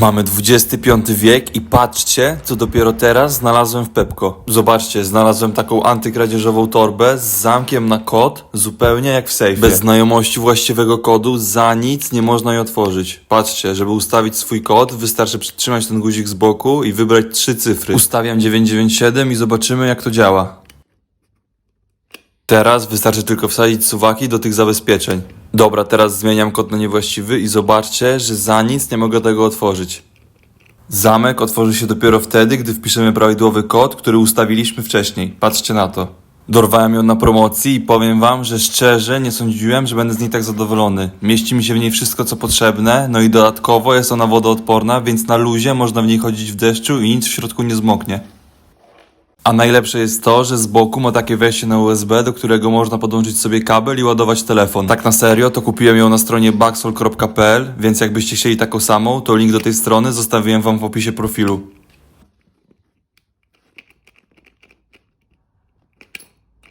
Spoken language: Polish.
Mamy XXV wiek i patrzcie, co dopiero teraz znalazłem w Pepko. Zobaczcie, znalazłem taką antykradzieżową torbę z zamkiem na kod, zupełnie jak w sejfie. Bez znajomości właściwego kodu za nic nie można jej otworzyć. Patrzcie, żeby ustawić swój kod, wystarczy przytrzymać ten guzik z boku i wybrać trzy cyfry. Ustawiam 997 i zobaczymy jak to działa. Teraz wystarczy tylko wsadzić suwaki do tych zabezpieczeń. Dobra, teraz zmieniam kod na niewłaściwy i zobaczcie, że za nic nie mogę tego otworzyć. Zamek otworzy się dopiero wtedy, gdy wpiszemy prawidłowy kod, który ustawiliśmy wcześniej. Patrzcie na to. Dorwałem ją na promocji i powiem wam, że szczerze nie sądziłem, że będę z niej tak zadowolony. Mieści mi się w niej wszystko co potrzebne, no i dodatkowo jest ona wodoodporna, więc na luzie można w niej chodzić w deszczu i nic w środku nie zmoknie. A najlepsze jest to, że z boku ma takie wejście na USB, do którego można podłączyć sobie kabel i ładować telefon. Tak na serio, to kupiłem ją na stronie baxol.pl, więc jakbyście chcieli taką samą, to link do tej strony zostawiłem wam w opisie profilu.